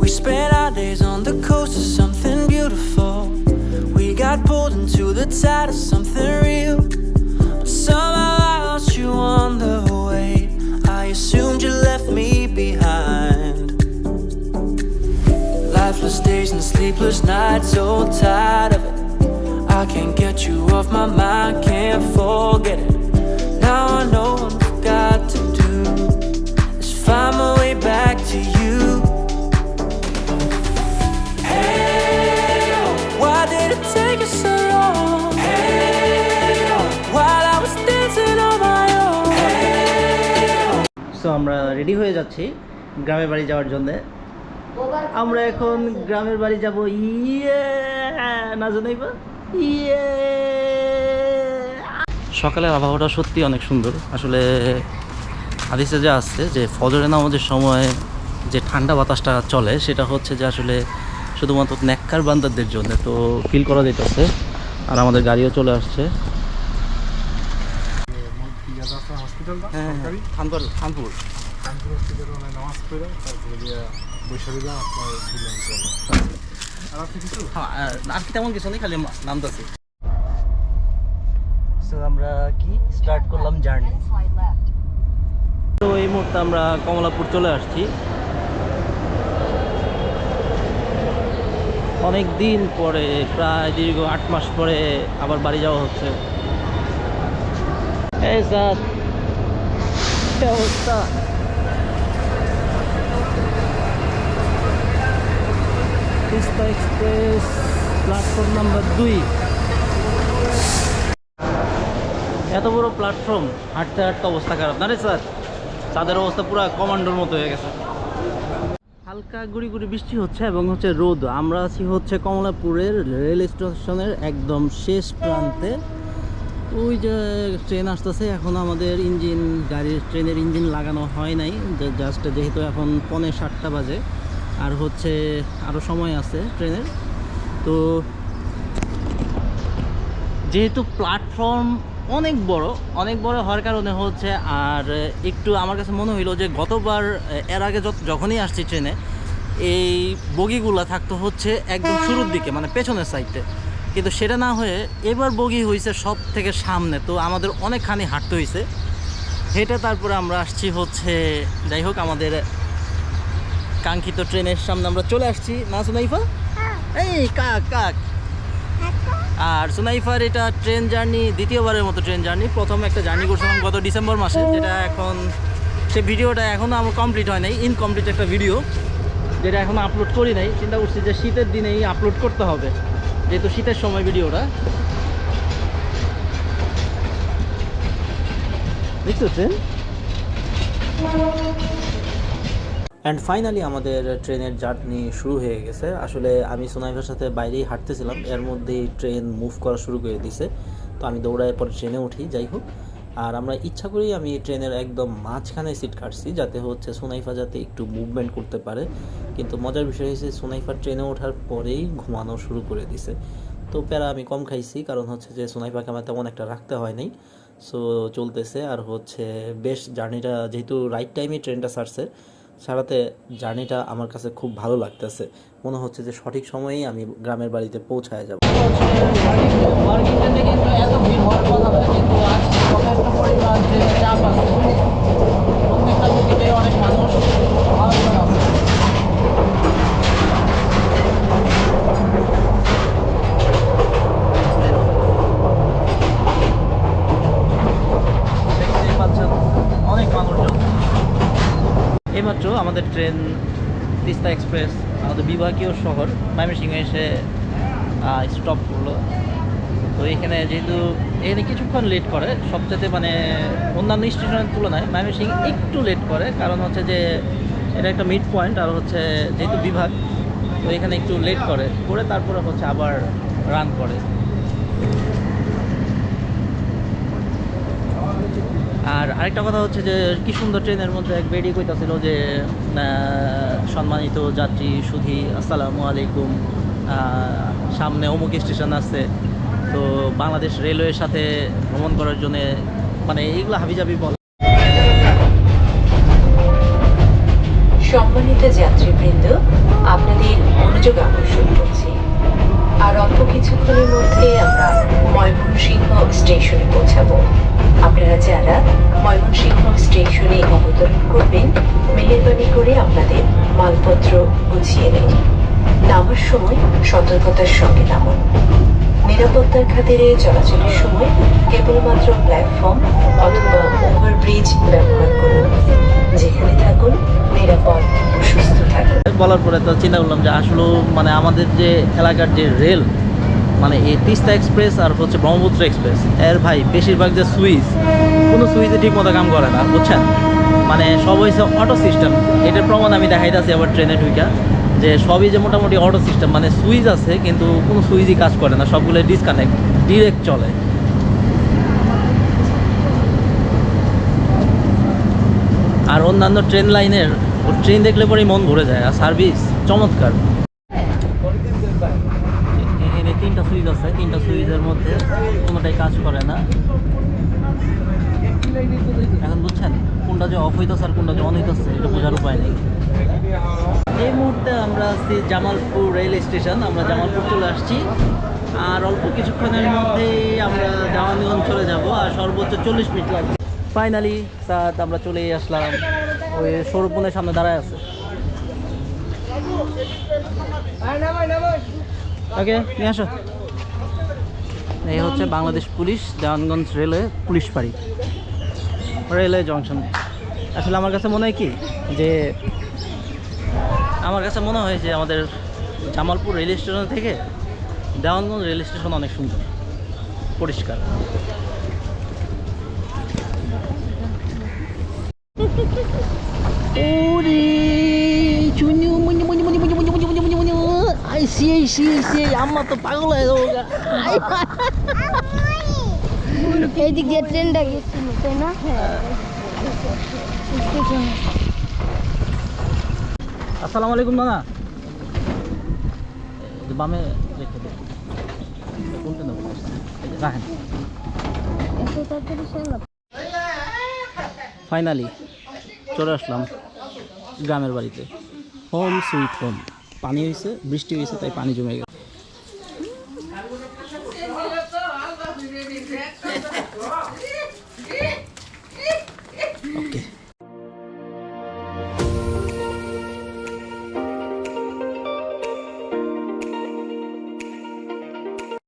We spent our days on the coast of something beautiful. We got pulled into the tide of something real. Sleepless nights, so tired of it. I can't get you off my mind, can't forget it. Now I know what I've got to do is find my way back to you. আমরা ready হয়ে যাচ্ছি গ্রামের বাড়ি যাওয়ার জন্যে আমরা এখন গ্রামের বাড়ি যাব। ইয়ে! না জানাইবা ইয়ে! সকালের আবহাওয়াটা সত্যি অনেক সুন্দর। আসলে হাদিসে যে আসছে যে ফজরে নামাজের সময় যে ঠান্ডা বাতাসটা চলে সেটা হচ্ছে যে আসলে শুধুমাত্র নেককার বান্দারদের জন্য তো ফিল করা যেতেছে আর আমাদের গাড়িও চলে আসছে। হ্যাঁ সরকারি? খানপুর খানপুর আর হ্যাঁ আর কি তেমন কিছু নেই খালি মা- নামতাছি। সো আমরা কি? স্টার্ট করলাম জার্নি তো এই মুহূর্তে আমরা কমলাপুর চলে আসছি। অনেক দিন পরে প্রায় দীর্ঘ আট মাস পরে আবার বাড়ি যাওয়া হচ্ছে। এই স্যার অবস্থা? তিস্তা এক্সপ্রেস প্ল্যাটফর্ম নাম্বার দুই। এত বড় প্ল্যাটফর্ম হাঁটতে হাঁটতে অবস্থা খারাপ, না রে স্যার? তাদের অবস্থা পুরো কমান্ডোর মতো হয়ে গেছে। হালকা গুড়ি গুড়ি বৃষ্টি হচ্ছে এবং হচ্ছে রোদ। আমরা আছি হচ্ছে কমলাপুরের রেল স্টেশনের একদম শেষ প্রান্তে। ওই যে ট্রেন আসতেছে, এখন আমাদের ইঞ্জিন, গাড়ির, ট্রেনের ইঞ্জিন লাগানো হয় নাই। জাস্ট যেহেতু এখন পৌনে সাতটা বাজে। আর হচ্ছে আরও সময় আছে ট্রেনের। তো যেহেতু প্ল্যাটফর্ম অনেক বড় অনেক বড় হওয়ার কারণে হচ্ছে আর একটু আমার কাছে মনে হইল যে গতবার এর আগে যখনই আসছি ট্রেনে, এই বগিগুলো থাকতো হচ্ছে একদম শুরুর দিকে মানে পেছনের সাইডে কিন্তু সেটা না হয়ে এবার বগি হয়েছে সব থেকে সামনে। তো আমাদের অনেকখানি হাঁটতে হয়েছে হেঁটে তারপরে আমরা আসছি হচ্ছে, যাই হোক, আমাদের কাঙ্ক্ষিত ট্রেনের সামনে আমরা চলে আসছি। না সুনাইফা? এই কাক কাক। আর সুনাইফার এটা ট্রেন জার্নি দ্বিতীয়বারের মতো ট্রেন জার্নি। প্রথম একটা জার্নি করছিলাম গত ডিসেম্বর মাসে যেটা এখন সে ভিডিওটা এখনও আমার কমপ্লিট হয় নাই ইনকমপ্লিট একটা ভিডিও যেটা এখনও আপলোড করি নাই। চিন্তা করছি যে শীতের দিনেই আপলোড করতে হবে যেহেতু শীতের সময় ভিডিওটা। দেখছ ট্রেন? অ্যান্ড ফাইনালি আমাদের ট্রেনের জার্নি শুরু হয়ে গেছে। আসলে আমি সোনাইফের সাথে বাইরেই হাঁটতেছিলাম। এর মধ্যেই ট্রেন মুভ করা শুরু করে দিছে। তো আমি দৌড়ায় পরে ট্রেনে উঠি, যাই হোক। আর আমরা ইচ্ছা করেই আমি ট্রেনের একদম মাঝখানে সিট কাটছি, যাতে হচ্ছে সোনাইফা যাতে একটু মুভমেন্ট করতে পারে। কিন্তু মজার বিষয় হয়েছে সোনাইফা ট্রেনে ওঠার পরেই ঘুমানো শুরু করে দিছে। তো প্যারা আমি কম খাইছি, কারণ হচ্ছে যে সোনাইফাকে আমার তেমন একটা রাখতে হয় নাই। সো চলতেছে। আর হচ্ছে বেশ জার্নিটা, যেহেতু রাইট টাইমে ট্রেনটা ছাড়ছে ছাড়াতে জার্নিটা আমার কাছে খুব ভালো লাগতেছে। মনে হচ্ছে যে সঠিক সময়েই আমি গ্রামের বাড়িতে পৌঁছায় যাব। অনেক ভিড় হওয়ার কথা না কিন্তু আজকে যথেষ্ট পরিমাণ যে চাপ আছে প্রত্যেকটা বগিতে অনেক মানুষ আছে দেখতেই পাচ্ছেন অনেক মানুষজন এইমাত্র আমাদের ট্রেন, তিস্তা এক্সপ্রেস, আমাদের বিভাগীয় শহর, ময়মনসিংহে এসে স্টপ করল। তো এখানে যেহেতু, এখানে কিছুক্ষণ লেট করে সবচেয়ে মানে অন্যান্য স্টেশনের তুলনায় ময়মনসিংহ একটু লেট করে, কারণ হচ্ছে যে এটা একটা মিড পয়েন্ট আর হচ্ছে যেহেতু বিভাগ, তো এখানে একটু লেট করে করে তারপরে হচ্ছে আবার রান করে। আর আরেকটা কথা হচ্ছে যে, কি সুন্দর ট্রেনের মধ্যে এক বেরিয়ে কইতাছিল যে সম্মানিত যাত্রী সুধী, আসসালামু আলাইকুম। সামনে অমুক স্টেশন আছে। তো বাংলাদেশ রেলওয়ের সাথে ভ্রমণ করার জন্য মানে এইগুলো হাবিজাবি বলে সম্মানিত যাত্রীবৃন্দ, আপনাদের মনোযোগ আকর্ষণ করছি। আর অল্প কিছুক্ষণের মধ্যে আমরা ময়মনসিংহ স্টেশনে পৌঁছাবো। আপনারা যারা ময়মনসিংহ স্টেশনে অবতরণ করবেন, মেহেরবানি করে আপনাদের মালপত্র গুছিয়ে নিন। নামার সময় সতর্কতার সঙ্গে নামুন। নিরাপত্তার খাতিরে চলাচলের সময় কেবলমাত্র প্ল্যাটফর্ম অথবা ওভারব্রিজ ব্যবহার করুন। যেখানে থাকুন নিরাপদ সুস্থ। বলার পরে তো চিন্তা করলাম যে আসলে মানে আমাদের যে এলাকার যে রেল মানে এই তিস্তা এক্সপ্রেস আর হচ্ছে ব্রহ্মপুত্র এক্সপ্রেস, এর ভাই বেশিরভাগ যে সুইচ, কোনো সুইচে ঠিক মতো কাম করে না, বুঝছেন? মানে সব হয়েছে অটো সিস্টেম এটার প্রমাণ আমি দেখাইতেছি আবার ট্রেনে ঢুকা যে সবই যে মোটামুটি অটো সিস্টেম মানে সুইচ আছে, কিন্তু কোনো সুইচই কাজ করে না সবগুলো ডিসকানেক্ট ডিরেক্ট চলে। আর অন্যান্য ট্রেন লাইনের ও ট্রেন দেখলে পরেই মন ভরে যায়, আর সার্ভিস চমৎকার। এখানে তিনটা সুইচ আছে, তিনটা সুইচের মধ্যে কোনোটাই কাজ করে না। এখন বুঝছেন, কোনটা যে অফ হইতেছে আর কোনটা যে অন হইতেছে, এটা বোঝার উপায় নেই। এই মুহূর্তে আমরা আছি জামালপুর রেল স্টেশন আমরা জামালপুর চলে আসছি। আর অল্প কিছুক্ষণের মধ্যেই আমরা দেওয়ানগঞ্জ চলে যাব, আর সর্বোচ্চ চল্লিশ মিনিট লাগবে। ফাইনালি সাত আমরা চলে আসলাম। ওই সৌরভনের সামনে দাঁড়ায় আছে। ওকে, নিয়ে আসো। এই হচ্ছে Bangladesh police Dewanganj railway police ফাঁড়ি। Railway junction. আসলে আমার কাছে মনে হয় কি, যে আমার কাছে মনে হয় যে আমাদের জামালপুর রেল স্টেশন থেকে দেওয়ানগঞ্জ রেল স্টেশন অনেক সুন্দর, পরিষ্কার। ওরে চুনু মুনু মুনু মুনু মুনু মুনু মুনু মুনু Munu I see I see I see আম্মা তো পাগল হয়ে যাব গা। এই দিক দিয়ে ট্রেনটা গেছিল তাই না স্টেশনে আসসালামু আলাইকুম নানা এই যে বামে রেখে দে কোনটা নেব এই যে রাখেন এত তাড়াতাড়ি সারলাম ফাইনালি চলে আসলাম গ্রামের বাড়িতে। Home sweet home. পানি হয়েছে বৃষ্টি হয়েছে তাই পানি জমে গেছে।